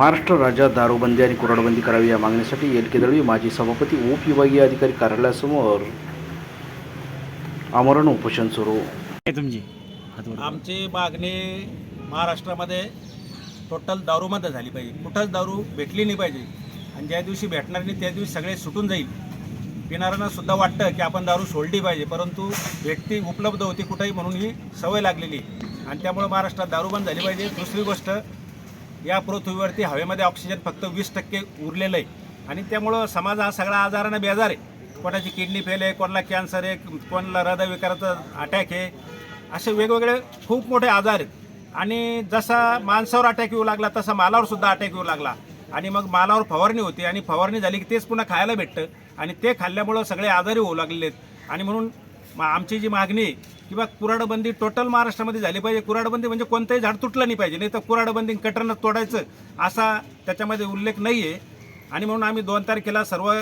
महाराष्ट्र राज्यात दारूबंदी आणि कुराडबंदी करावी या मागणीसाठी एल के दळवी माजी सभापती उपविभागीय अधिकारी कार्यालयासमोर आमरण उपोषण सुरू. आहे तुमची? आमची मागणी महाराष्ट्रामध्ये टोटल दारूमध्ये झाली पाहिजे. कुठंच दारू भेटली नाही पाहिजे. आणि ज्या दिवशी भेटणार नाही त्या दिवशी सगळे सुटून जाईल. पिणाऱ्यांना सुद्धा वाटतं की आपण दारू सोडली पाहिजे परंतु भेटती उपलब्ध होती कुठंही म्हणून ही सवय लागलेली आहे. आणि त्यामुळं महाराष्ट्रात दारू बंद झाली पाहिजे. दुसरी गोष्ट या पृथ्वीवरती हवेमध्ये ऑक्सिजन फक्त वीस टक्के उरलेलं आहे. आणि त्यामुळं समाज हा सगळा आजारानं बेजार आहे. कोणाची किडनी फेल आहे कोणाला कॅन्सर आहे कोणाला हृदयविकाराचा अटॅक आहे असे वेगवेगळे खूप मोठे आजार आहेत. आणि जसा माणसावर अटॅक येऊ लागला तसा मालावर सुद्धा अटॅक येऊ लागला. आणि मग मालावर फवारणी होती आणि फवारणी झाली की तेच पुन्हा खायला भेटतं. आणि ते खाल्ल्यामुळं सगळे आजारी होऊ लागलेले आहेत. आणि म्हणून म- आमची जी मागणी किंवा कुराडबंदी टोटल महाराष्ट्रामध्ये झाली पाहिजे. कुराडबंदी म्हणजे कोणतंही झाड तुटलं नाही पाहिजे नाही तर कुराडबंदी कटरनं तोडायचं असा त्याच्यामध्ये उल्लेख नाही आहे आणि म्हणून आम्ही दोन तारखेला सर्व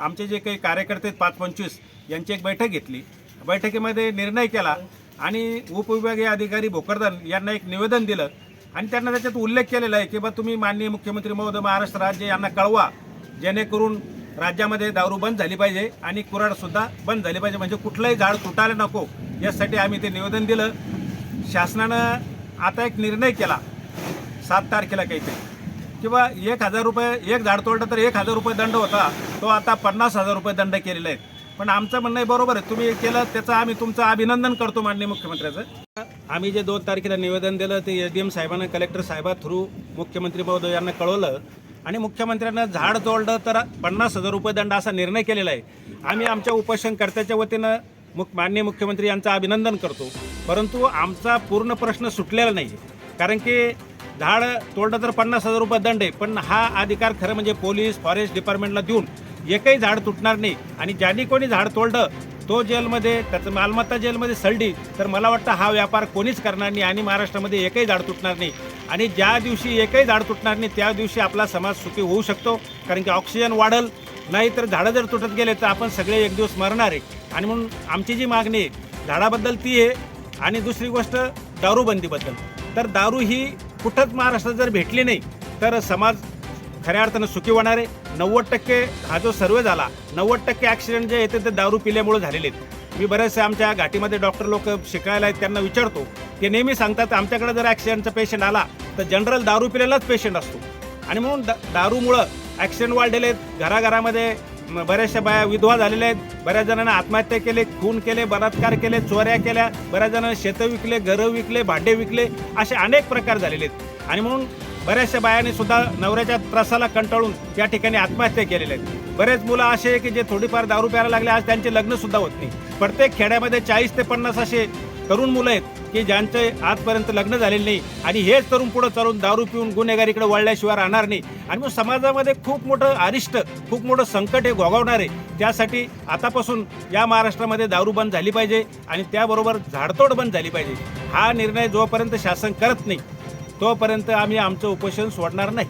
आमचे जे काही कार्यकर्ते आहेत पाच पंचवीस यांची एक बैठक घेतली. बैठकीमध्ये निर्णय केला आणि उपविभागीय अधिकारी भोकरदन यांना एक निवेदन दिलं. आणि त्यांना त्याच्यात उल्लेख केलेला आहे की बा तुम्ही माननीय मुख्यमंत्री महोदय महाराष्ट्र राज्य यांना कळवा जेणेकरून राज्यामध्ये दारू बंद झाली पाहिजे आणि कुराडसुद्धा बंद झाली पाहिजे. म्हणजे कुठलंही झाड तुटायला नको. यासाठी आम्ही ते निवेदन दिलं. शासनानं आता एक निर्णय केला. सात तारखेला काहीतरी. किंवा एक हजार रुपये एक झाड तोडलं तर एक हजार रुपये दंड होता. तो आता पन्नास हजार रुपये दंड केलेला आहे पण आमचं म्हणणं आहे बरोबर आहे. तुम्ही केलं त्याचं आम्ही तुमचं अभिनंदन करतो माननीय मुख्यमंत्र्याचं. आम्ही जे दोन तारखेला निवेदन दिलं ते एस डी एम साहेबांना कलेक्टर साहेबा थ्रू मुख्यमंत्री महोदय यांना कळवलं. आणि मुख्यमंत्र्यांना झाड तोडलं तर पन्नास हजार रुपये दंड असा निर्णय केलेला आहे. आम्ही आमच्या उपोषणकर्त्याच्या वतीनं मुख माननीय मुख्यमंत्री यांचं अभिनंदन करतो. परंतु आमचा पूर्ण प्रश्न सुटलेला नाही. कारण की झाड तोडलं तर पन्नास हजार रुपये दंड आहे. पण हा अधिकार खरं म्हणजे पोलीस फॉरेस्ट डिपार्टमेंटला देऊन एकही झाड तुटणार नाही. आणि ज्यांनी कोणी झाड तोडलं तो जेलमध्ये त्याचं मालमत्ता जेलमध्ये सळली तर मला वाटतं हा व्यापार कोणीच करणार नाही आणि महाराष्ट्रामध्ये एकही झाड तुटणार नाही. आणि ज्या दिवशी एकही झाड तुटणार नाही त्या दिवशी आपला समाज सुखी होऊ शकतो. कारण की ऑक्सिजन वाढल नाही तर झाडं जर तुटत गेले तर आपण सगळे एक दिवस मरणार आहे. आणि म्हणून आमची जी मागणी आहे झाडाबद्दल ती आहे. आणि दुसरी गोष्ट दारूबंदीबद्दल. तर दारू ही कुठंच महाराष्ट्रात जर भेटली नाही तर समाज खऱ्या अर्थानं सुखी होणार आहे. नव्वद टक्के हा जो सर्वे झाला नव्वद टक्के ॲक्सिडेंट जे येते ते दारू पिल्यामुळे झालेले आहेत. मी बरेचसे आमच्या घाटीमध्ये डॉक्टर लोक शिकायला आहेत त्यांना विचारतो. ते नेहमी सांगतात आमच्याकडे जर ॲक्सिडेंटचा पेशंट आला तर जनरल दारू पिलेलाच पेशंट असतो. आणि म्हणून दा दारूमुळं ॲक्सिडेंट वाढलेले आहेत. घराघरामध्ये बऱ्याचशा बाया विधवा झालेल्या आहेत. बऱ्याच जणांना आत्महत्या केले खून केले बलात्कार केले चोऱ्या केल्या. बऱ्याच जणांना शेतं विकले घरं विकले भांडे विकले असे अनेक प्रकार झालेले आहेत. आणि म्हणून बऱ्याचशा बायांनी सुद्धा नवऱ्याच्या त्रासाला कंटाळून या ठिकाणी आत्महत्या केलेल्या आहेत. बरेच मुलं असे आहे की जे थोडीफार दारू प्यायला लागले आज त्यांचे लग्न सुद्धा होत नाही. प्रत्येक खेड्यामध्ये चाळीस ते पन्नास असे तरुण मुलं आहेत की ज्यांचे आजपर्यंत लग्न झालेले नाही आणि हेच तरुण पुढं चालून दारू पिऊन गुन्हेगारीकडे वळल्याशिवाय राहणार नाही. आणि मग समाजामध्ये खूप मोठं अरिष्ट खूप मोठं संकट हे भोगावणार आहे त्यासाठी आतापासून या महाराष्ट्रामध्ये दारू बंद झाली पाहिजे आणि त्याबरोबर झाडतोड बंद झाली पाहिजे. हा निर्णय जोपर्यंत शासन करत नाही तोपर्यंत आम्ही आमचं उपोषण सोडणार नाही.